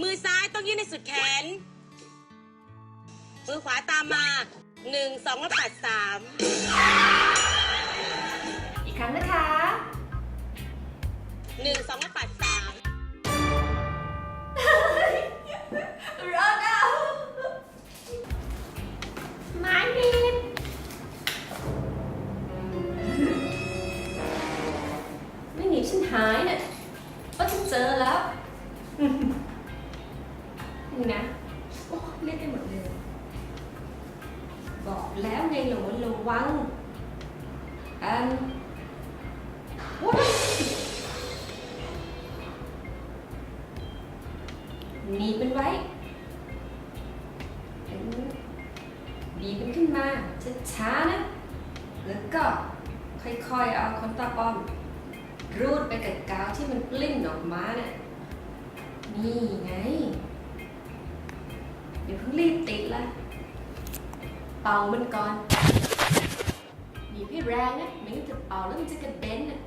มือซ้ายต้องยื่นในสุดแขน มือขวาตามมาหนึ่งสองแล้วปัดสาม อีกครั้งนะคะ ได้หมดเลย บอกแล้วไงหลงระวังอันว้ายหนีบมันไว้บีบมันขึ้นมาช้าๆนะ แล้วก็ค่อยๆ เอาขนตาปลอม รูดไปกับกาวที่มันปลิ้นออกมาเนี่ยนี่ไง เดี๋ยวเพิ่งรีบติดละเป่ามันก่อนบีบให้แรงนะไม่งั้นจะเป่าแล้วมันจะกระเด็นนะ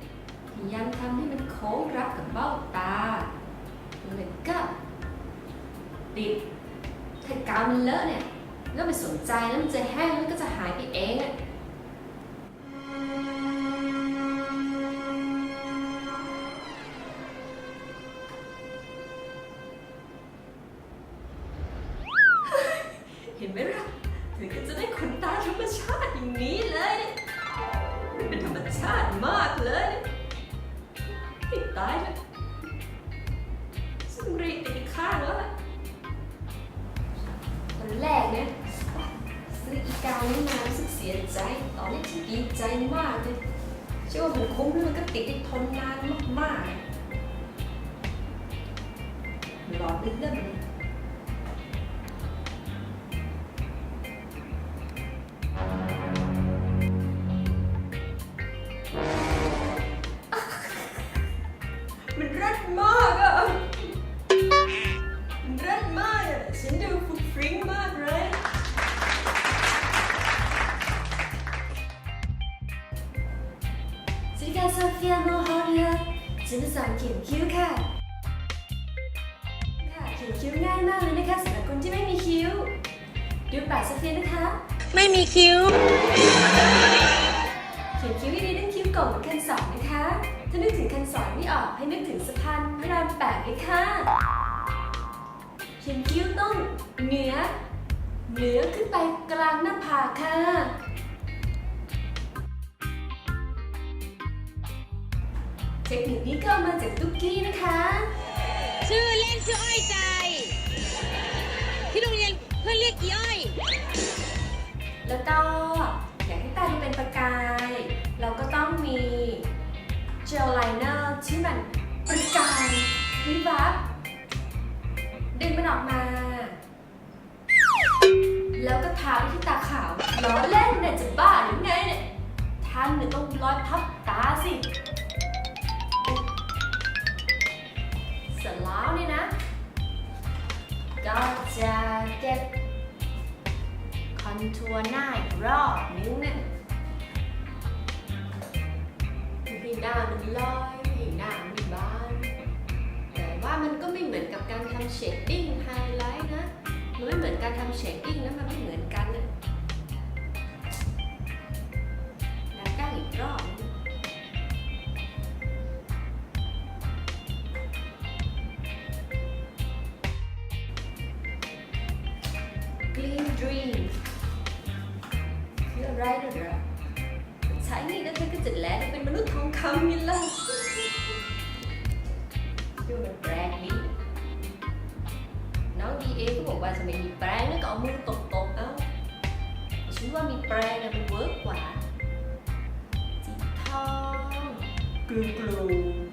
พยายามทำให้มันโค้งรับกับเบ้าตาแล้วก็ติดถ้ากาวมันเลอะเนี่ยแล้วไม่สนใจแล้วมันจะแห้งแล้วก็จะหายไปเองอะ ใจ ตอนนี้ฉันดีใจมากเลยเชื่อว่ามันคุ้มแล้วมันก็ติดได้ทนนานมากๆหลอดเลื่อนๆเลยมัน สวัสดีค่ะโซเฟียโมฮอลค่ะฉันจะสอนเขียนคิ้วค่ะค่ะเขียนคิ้วง่ายมากเลยนะคะสำหรับคนที่ไม่มีคิ้ว ดูปากโซเฟียนะคะ ไม่มีคิ้ว เขียนคิ้วดีๆต้องคิ้วโก่งเหมือนคันสอนนะคะ ถ้านึกถึงคันสอนไม่ออกให้นึกถึงสะพานพระรามแปดเลยค่ะ เขียนคิ้วต้องเหนือ เหนือขึ้นไปกลางหน้าผากค่ะ เทคนิคนี้ก็เอามาจากตุ๊กกี้นะคะ ชื่อเล่นชื่ออ้อยใจ ที่โรงเรียนเพื่อนเรียกอีอ้อย แล้วก็อยากให้ตาดูเป็นประกาย เราก็ต้องมีเจลไลเนอร์ที่มันประกายวิบวับดึงมันออกมา แล้วก็ทาไปที่ตาขาวล้อเล่นเนี่ยจะบ้าหรือไงเนี่ยท่านเนี่ยต้องร้อยพับตาสิเส ก็จะเก็บคอนทัวร์หน้าอีกรอบนึงเนี่ยให้หน้ามันลอยให้หน้ามันบาน แต่ว่ามันก็ไม่เหมือนกับการทำเชดดิ้งไฮไลท์นะ มันไม่เหมือนการทำเชดดิ้งนะ มันไม่เหมือนกันนะแล้วก็อีกรอบ นึงกลีนดรีมคืออะไรนะเดี๋ยวใช้นี่แล้วเธอก็จะแลดูเป็นมนุษย์ทองคำนี่ล่ะดูมันแปลกดีน้องดีเอก็บอกว่าจะไม่มีแปรงแล้วก็เอามือตบๆเอ้าฉันว่ามีแปรงนะมันเวิร์กกว่าสีทองกลูกลู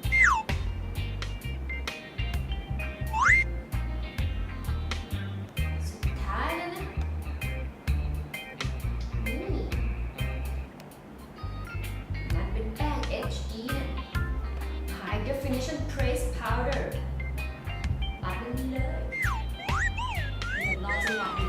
definition trace powder. ปาดไปเลยเป็นรอจังหวะ